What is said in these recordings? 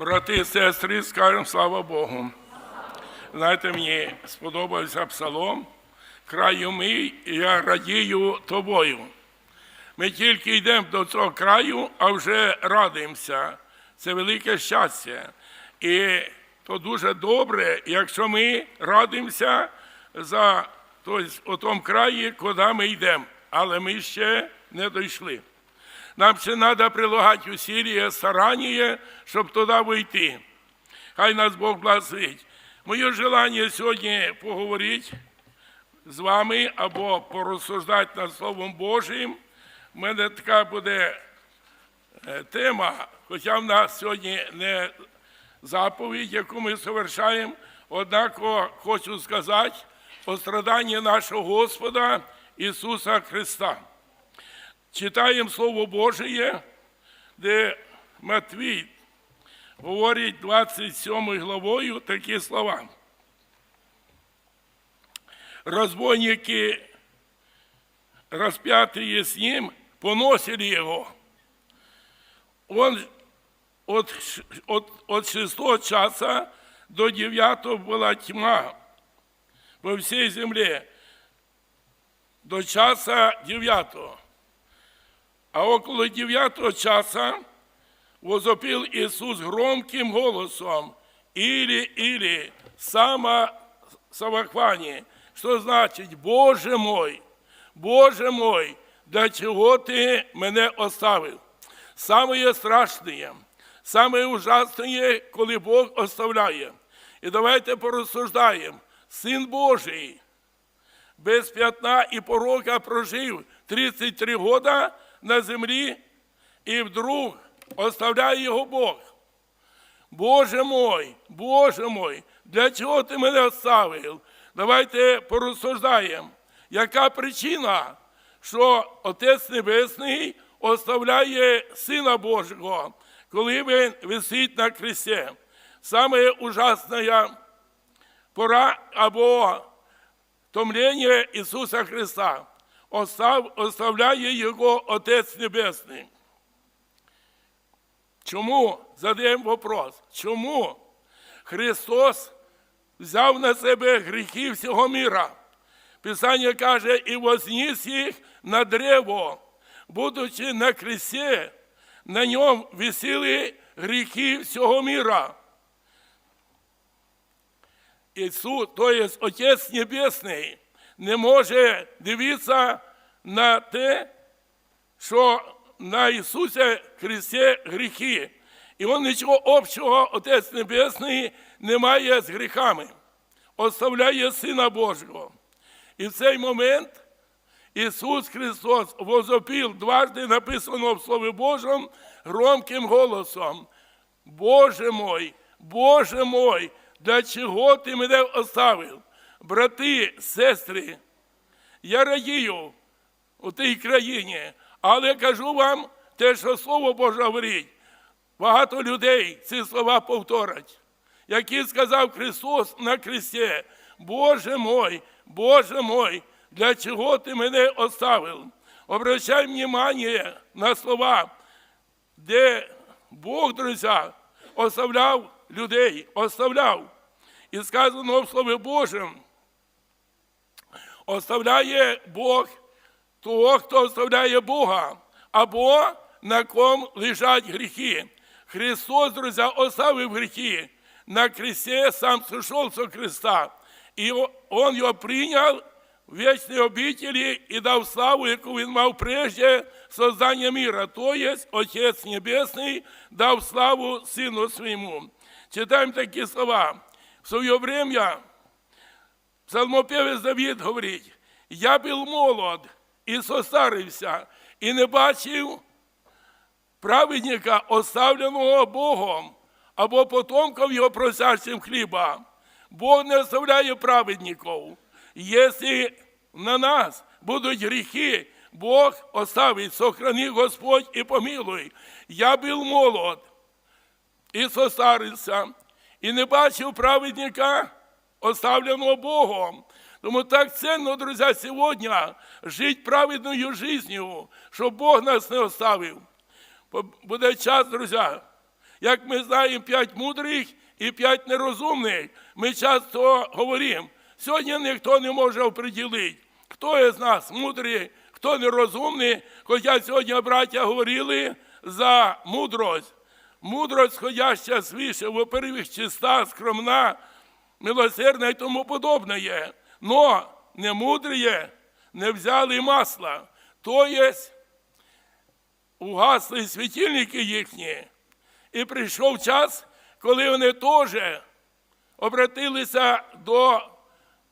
Брати і сестри, скажемо слава Богу. Знаєте, мені сподобався псалом. Краю мій, я радію тобою. Ми тільки йдемо до цього краю, а вже радуємося. Це велике щастя. І то дуже добре, якщо ми радуємося за тобто, у тому краї, куди ми йдемо. Але ми ще не дійшли. Нам ще треба прилагати усилия, старання, щоб туди вийти. Хай нас Бог благословить. Моє желання сьогодні поговорити з вами або порозсуждати над Словом Божим. У мене така буде е, тема, хоча в нас сьогодні не заповідь, яку ми совершаємо, однак хочу сказати о страданні нашого Господа Ісуса Христа. Читаємо Слово Божє, де Матвій говорить 27 главою такі слова. Разбойники, распятые с ним, поносили его. Он от, от, от 6 часа до 9 была тьма по всей земле, до часа 9. А около 9 часа возопил Иисус громким голосом «Или, или, сама Савахвани», что значит «Боже мой, Боже мой, для чего ты мене оставив?» Самое страшное, самое ужасное, коли Бог оставляє. І давайте порозсуждаємо. Син Божий без п'ятна і порока прожив 33 года на землі, і вдруг оставляє його Бог. Боже мой, Боже мой, для чого ти мене оставив? Давайте порозсуждаємо, яка причина, що Отець Небесний оставляє Сина Божого, коли він висить на кресті. Саме ужасна пора або томлення Ісуса Христа. Остав, оставляє Його Отець Небесний. Чому? Задаємо вопрос. Чому Христос взяв на себе гріхи всього міра? Писання каже, і возніс їх на древо, будучи на кресті, на ньому висіли гріхи всього міра. Ісус, то є Отець Небесний, не може дивитися на те, що на Ісусі Христі гріхи. І Він нічого общого, Отець Небесний, не має з гріхами. Оставляє Сина Божого. І в цей момент Ісус Христос возопів, дважди написано в Слові Божому, громким голосом. Боже мой, Боже мой, для чого ти мене оставив? Брати, сестри, я радію у тій країні, але кажу вам те, що Слово Боже говорить. Багато людей ці слова повторять, які сказав Христос на кресті. Боже мой, Боже мой, для чого ти мене оставив? Обращай внимание на слова, де Бог, друзі, оставляв людей, оставляв. І сказано в Слові Божому, оставляє Бог того, хто оставляє Бога, або на ком лежать гріхи. Христос, друзі, оставив гріхи. На кресте сам сошел со креста. І Он його прийняв в вічній обителі і дав славу, яку він мав прежде создання міра. То є Отець Небесний дав славу Сину Своєму. Читаємо такі слова. В своє время Псалмопевець Давид говорить, я був молод і состарився, і не бачив праведника, оставленого Богом, або потомков його просящим хліба. Бог не оставляє праведників. Якщо на нас будуть гріхи, Бог оставить, сохрани Господь і помилуй. Я був молод і состарився, і не бачив праведника, оставленного Богом. Тому так ценно, друзі, сьогодні жити праведною життю, щоб Бог нас не оставив. Буде час, друзі, Як ми знаємо, п'ять мудрих і п'ять нерозумних. Ми часто говоримо, сьогодні ніхто не може оприділити, хто із нас мудрий, хто нерозумний. Хоча сьогодні браття говорили за мудрость. Мудрость, сходяща свіше, во-первых, чиста, скромна, милосердна і тому подобне є. Но не мудріє не взяли масла, то є угасли світильники їхні. І прийшов час, коли вони теж обратилися до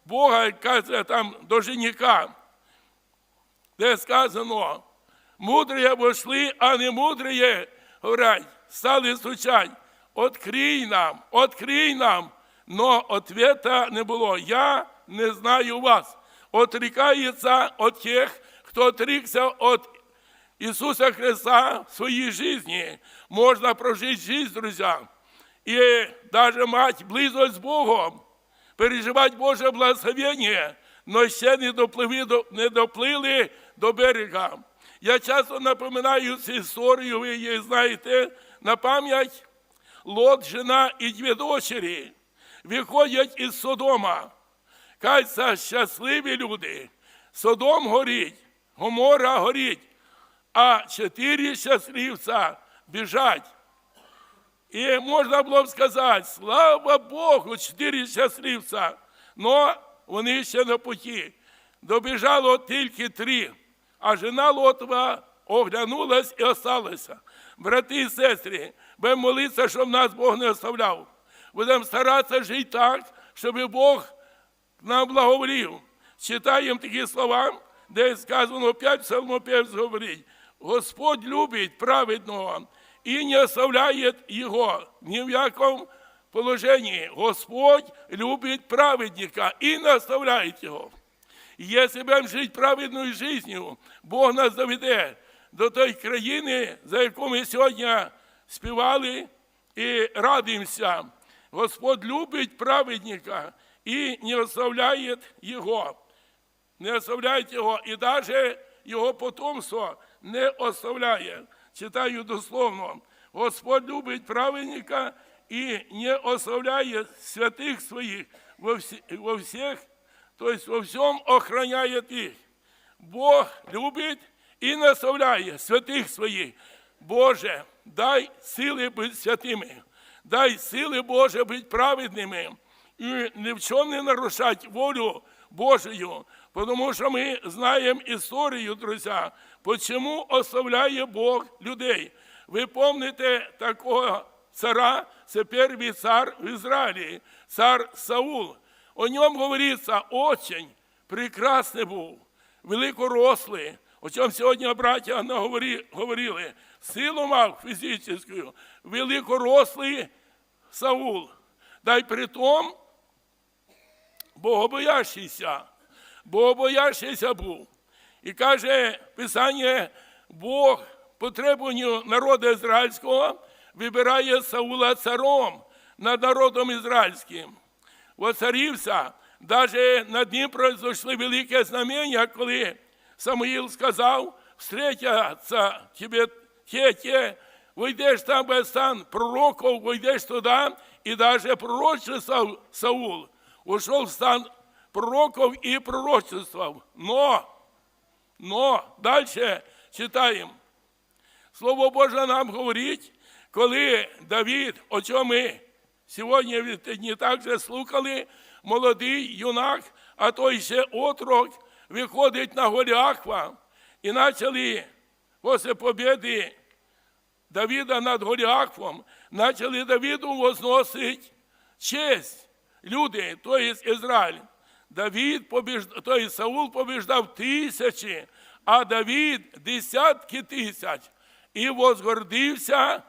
Бога, каже там до женіка, де сказано, мудрі вошли, а не мудрі, говорять, стали стучать, открий нам, открий нам. Но ответа не було. Я не знаю вас. Отрікається от тих, хто отрікся від Ісуса Христа в своїй житті. Можна прожити життя, друзі. І навіть мати близость з Богом, переживати Боже благословення, но ще не доплили, до- не доплили до берега. Я часто напоминаю цю історію, ви її знаєте, на пам'ять Лот, жена і дві дочері виходять із Содома. Каються щасливі люди. Содом горить, Гомора горить, а чотири щасливця біжать. І можна було б сказати, слава Богу, чотири щасливця. Но вони ще на путі. Добіжало тільки три, а жена Лотова оглянулась і осталася. Брати і сестри, будемо молитися, щоб нас Бог не оставляв. Будемо старатися жити так, щоб Бог нам благоволів. Читаємо такі слова, де сказано п'ять псалмопевць говорить. Господь любить праведного і не оставляє його ні в якому положенні. Господь любить праведника і не оставляє його. Якщо будемо жити праведною життю, Бог нас заведе до тої країни, за яку ми сьогодні співали і радуємося. Господь любить праведника і не оставляє його. Не оставляє його, і навіть його потомство не оставляє. Читаю дословно. Господь любить праведника і не оставляє святих своїх во, всі, во всіх, тобто во всьому охраняє їх. Бог любить і не оставляє святих своїх. Боже, дай сили бути святими, дай сили Боже бути праведними і ні в чому не нарушати волю Божою, тому що ми знаємо історію, друзі, чому оставляє Бог людей. Ви пам'ятаєте такого цара, це перший цар в Ізраїлі, цар Саул. О ньому говориться, очень прекрасний був, великорослий, о чому сьогодні браття говорили, силу мав фізичну, великорослий Саул. Дай при том, богобоящийся, богобоящийся був. І каже Писання, Бог по требуванню народу ізраїльського вибирає Саула царом над народом ізраїльським. Воцарився, навіть над ним произошли велике знамення, коли Самуїл сказав, встретяться тебе те, те, вийдеш там без стан пророков, вийдеш туди, і навіть пророчествував Саул. Ушов в стан пророков і пророчествував. Но, но, далі читаємо. Слово Боже нам говорить, коли Давид, о чому ми сьогодні ті дні також слухали, молодий юнак, а той ще отрок, виходить на Голіахва, і почали після побіди Давіда над Голіахвом, почали Давіду возносити честь. Люди, то є Ізраїль. Давід побіждав, то є Саул побіждав тисячі, а Давід десятки тисяч. І возгордився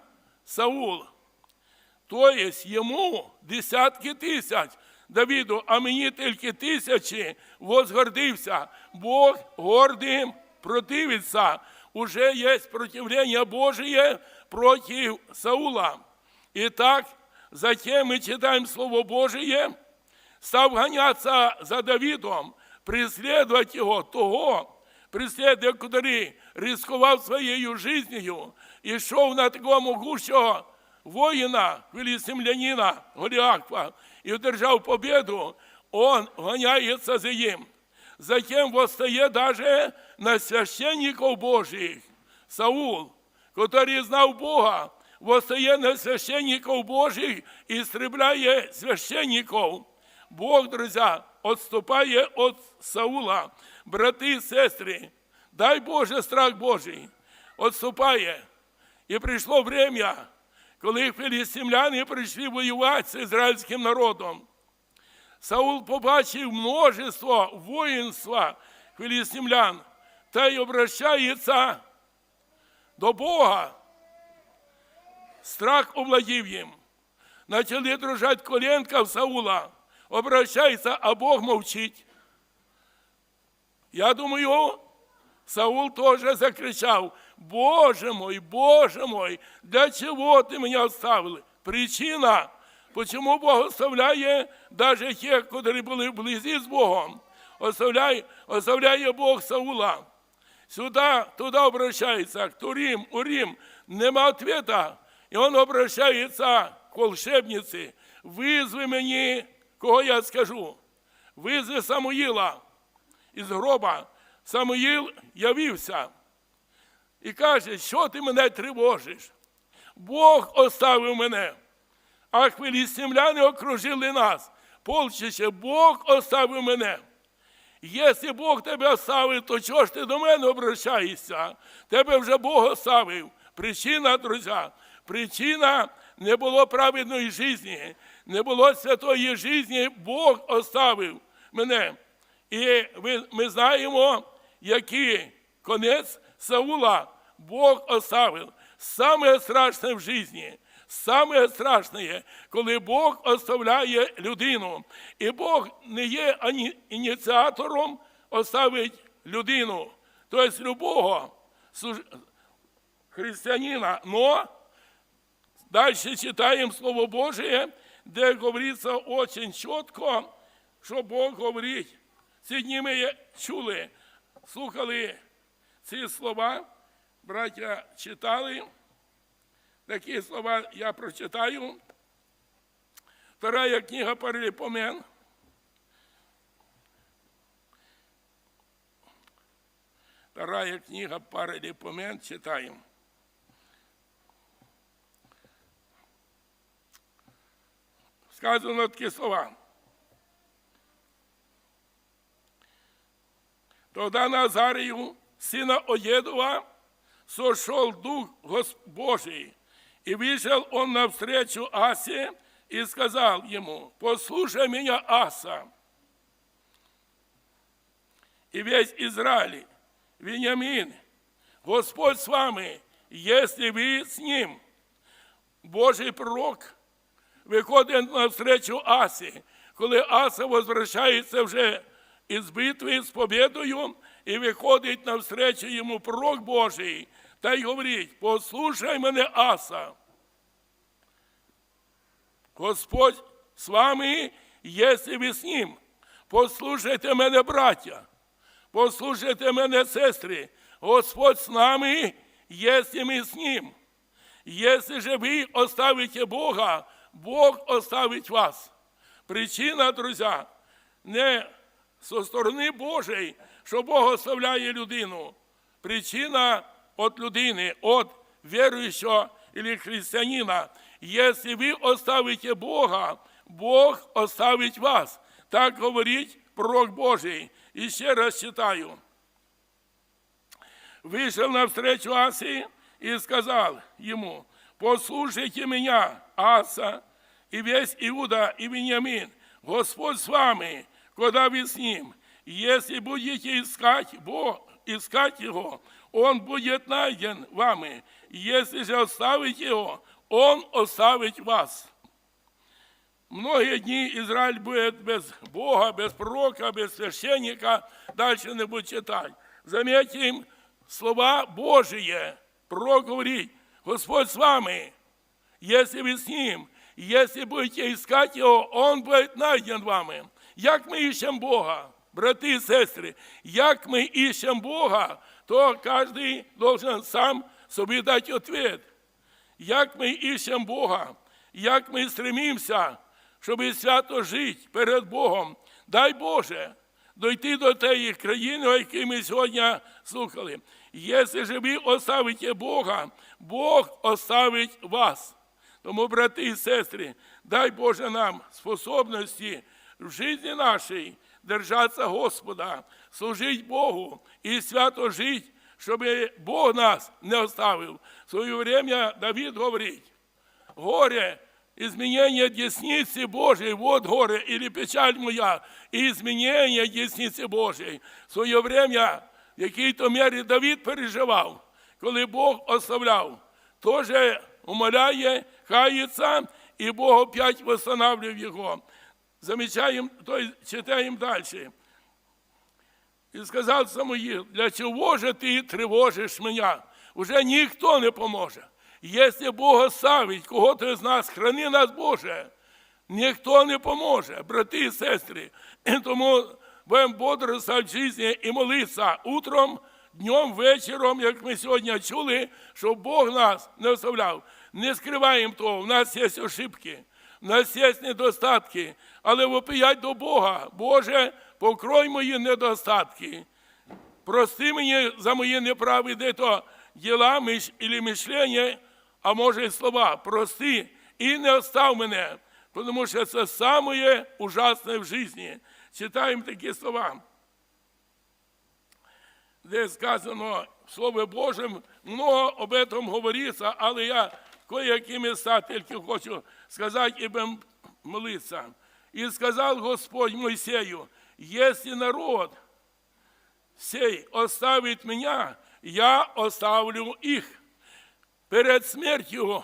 Саул. Тобто йому десятки тисяч Давіду, а мені тільки тисячі возгордився. Бог гордим противиться. Уже є противлення Божє проти Саула. І так, затем ми читаємо Слово Божє, став ганятися за Давідом, преслідувати його, того, преслідує, який ризикував своєю життю і йшов на такого могущого воїна, філістимлянина, Голіафа, і одержав победу, он гоняется за ним. Затем восстає даже на священников Божьих. Саул, который знав Бога, восстає на священников Божьих і істребляє священников. Бог, друзья, отступає від Саула, брати і сестри. Дай Боже страх Божий, отступає. І прийшло время, коли філістимляни прийшли воювати з ізраїльським народом. Саул побачив множество воїнства філістимлян та й обращається до Бога. Страх овладів їм. Начали дрожать коленка в Саула. Обращається, а Бог мовчить. Я думаю, Саул тоже закричал, Боже мой, Боже мой, для чего ты меня оставил? Причина, почему Бог оставляє даже тех, которые были вблизи с Богом, оставляє, оставляє Бог Саула. Сюда, туда обращается, к Турим, Урим, нема ответа. И он обращается к волшебнице. Вызви мені, кого я скажу. Визви Самуїла із гроба. Самуїл явився і каже, що ти мене тривожиш? Бог оставив мене, а хвилістимляни окружили нас. Полчище, Бог оставив мене. Якщо Бог тебе оставив, то чого ж ти до мене обращаєшся? Тебе вже Бог оставив. Причина, друзі, причина не було праведної житті, не було святої житті, Бог оставив мене. І ми знаємо, який конець Саула Бог оставив. Саме страшне в житті. Саме страшне, коли Бог оставляє людину. І Бог не є ані ініціатором оставить людину, тобто любого християнина. Но дальше читаємо Слово Божие, де говориться очень чітко, що Бог говорить. Ці дні ми чули, слухали ці слова, браття читали. Такі слова я прочитаю. Вторая книга Паралипомен. Вторая книга Паралипомен читаем. Сказано такі слова. Тогда на Азарию, сына Оедова, сошел Дух Божий, и вышел он навстречу Асе и сказал ему, послушай меня, Аса, и весь Израиль, Вениамин, Господь с вами, если вы с ним. Божий пророк виходить навстречу Асі, коли Аса возвращається вже із битви з победою, і виходить навстречу йому пророк Божий, та й говорить: послухай мене, Аса. Господь з вами, якщо ви з ним. Послухайте мене, браття, послухайте мене, сестри. Господь з нами, якщо ми з ним. Если же вы оставите Бога, Бог оставить вас. Причина, друзі, не со сторони Божої, що Бог оставляє людину. Причина від людини, від віруючого или християнина. Якщо ви оставите Бога, Бог оставить вас. Так говорить пророк Божий. І ще раз читаю вышел навстречу Асе и сказал ему, послушайте меня, Аса, и весь Иуда и Вениамин, Господь с вами, когда вы с ним. Если будете искать Бог, искать Его, Он будет найден вами. Если же оставить Его, Он оставит вас. Многие дни Израиль будет без Бога, без пророка, без священника. Дальше не будет читать. Заметим слова Божьи. Пророк говорит, Господь с вами, если вы с Ним, если будете искать Его, Он будет найден вами. Як ми іщемо Бога, брати і сестри, як ми іщемо Бога, то кожен должен сам собі дати відповідь. Як ми іщемо Бога, як ми стремимося, щоб свято жити перед Богом. Дай Боже дойти до тієї країни, о якій ми сьогодні слухали. Якщо ж ви оставите Бога, Бог оставить вас. Тому, брати і сестри, дай Боже нам способності в житті нашій держатися Господа, служити Богу і свято жити, щоб Бог нас не оставив. В своє время Давид говорить, горе, изменение десницы Божией, вот горе, или печаль моя, и изменение десницы Божией. В своє время, в якій-то мірі Давид переживав, коли Бог оставляв, теж умоляє, кається, і Бог опять восстанавливає його. Замічаємо, то читаємо далі. І сказав Самуїл, для чого же ти тривожиш мене? Уже ніхто не поможе. Якщо Бог оставить кого-то з нас, храни нас, Боже, ніхто не поможе, брати і сестри. Тому будемо бодрствовать в житті і молитися утром, днем, вечором, як ми сьогодні чули, щоб Бог нас не оставляв. Не скриваємо того, в нас є ошибки, в нас є недостатки, але вопиять до Бога. Боже, покрой мої недостатки. Прости мені за мої неправі, де то діла или мишлення, а може і слова. Прости і не остав мене, тому що це саме ужасне в житті. Читаємо такі слова, де сказано в Слові Божому, много об этом говориться, але я кое-які міста тільки хочу сказати і молитися. І сказав Господь Мойсею, якщо народ сей оставить меня, я оставлю их. Перед смертю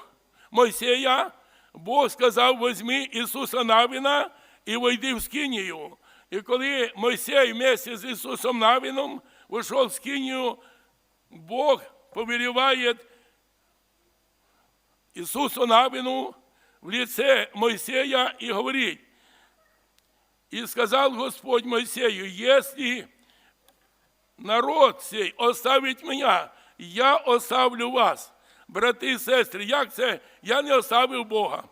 Мойсея Бог сказав, возьми Ісуса Навіна і войди в Скинію. І коли Мойсей вместе з Ісусом Навіном вийшов в Скинію, Бог повеліває Ісусу Навіну в лице Мойсея і говорить, і сказав Господь Мойсею, если народ сей оставить мене, я оставлю вас. Брати і сестри, як це? Я не оставив Бога.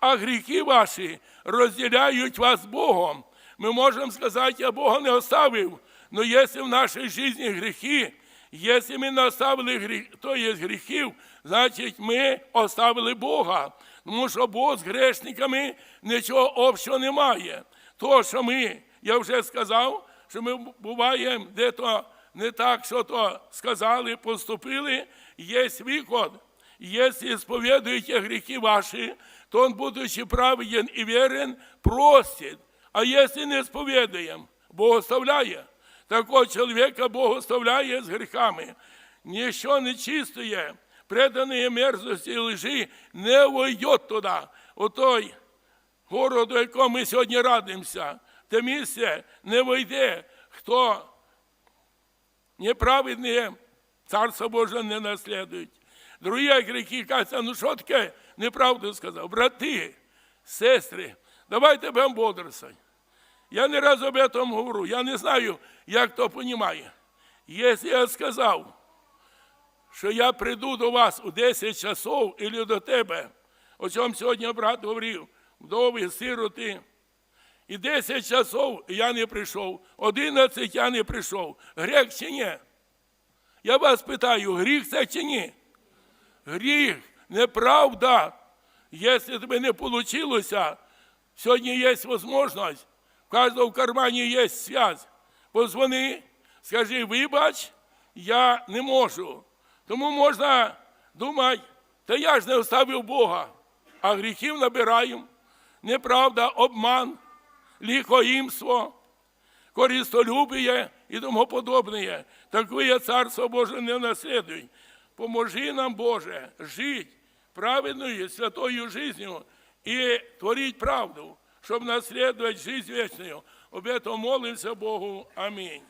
А гріхи ваші розділяють вас з Богом. Ми можемо сказати, я Бога не оставив. Но якщо в нашій житті гріхи, якщо ми не оставили гріх, то є гріхів, значить ми оставили Бога. Тому що Бог з грешниками нічого общого не має. То, що ми, я вже сказав, що ми буваємо де-то не так, що то сказали, поступили, є виход. Якщо сповідуєте гріхи ваші, то он, будучи праведен і вірен, простить. А якщо не сповідаємо, Бог оставляє. Такого чоловіка Бог оставляє з гріхами. Ніщо нечистое, преданої мерзості і лжи не войдет туди. У той город, до якого ми сьогодні радимося, те місце не войде, хто неправедні, Царство Боже не наслідують. Другі гріхи кажуть, ну що таке неправду сказав? Брати, сестри, давайте будемо бодрствовать. Я не раз об этом говорю, я не знаю, як то розуміє. Якщо я сказав, що я прийду до вас у 10 часов або до тебе, о чому сьогодні брат говорив, вдови, сироти, і 10 часов я не прийшов, 11 я не прийшов. Гріх чи ні? Я вас питаю, гріх це чи ні? Гріх, неправда. Якщо тебе не вийшло, сьогодні є можливість, в кожного в кармані є связь. Позвони, скажи, вибач, я не можу. Тому можна думати, та я ж не оставив Бога, а гріхів набираємо. Неправда, обман, лихоїмство, користолюбіє і тому подобне. Таке царство Боже не наслідують. Поможи нам, Боже, жити праведною, святою життю і творити правду, щоб наслідувати життя вічну. Об этом молимся Богу. Амінь.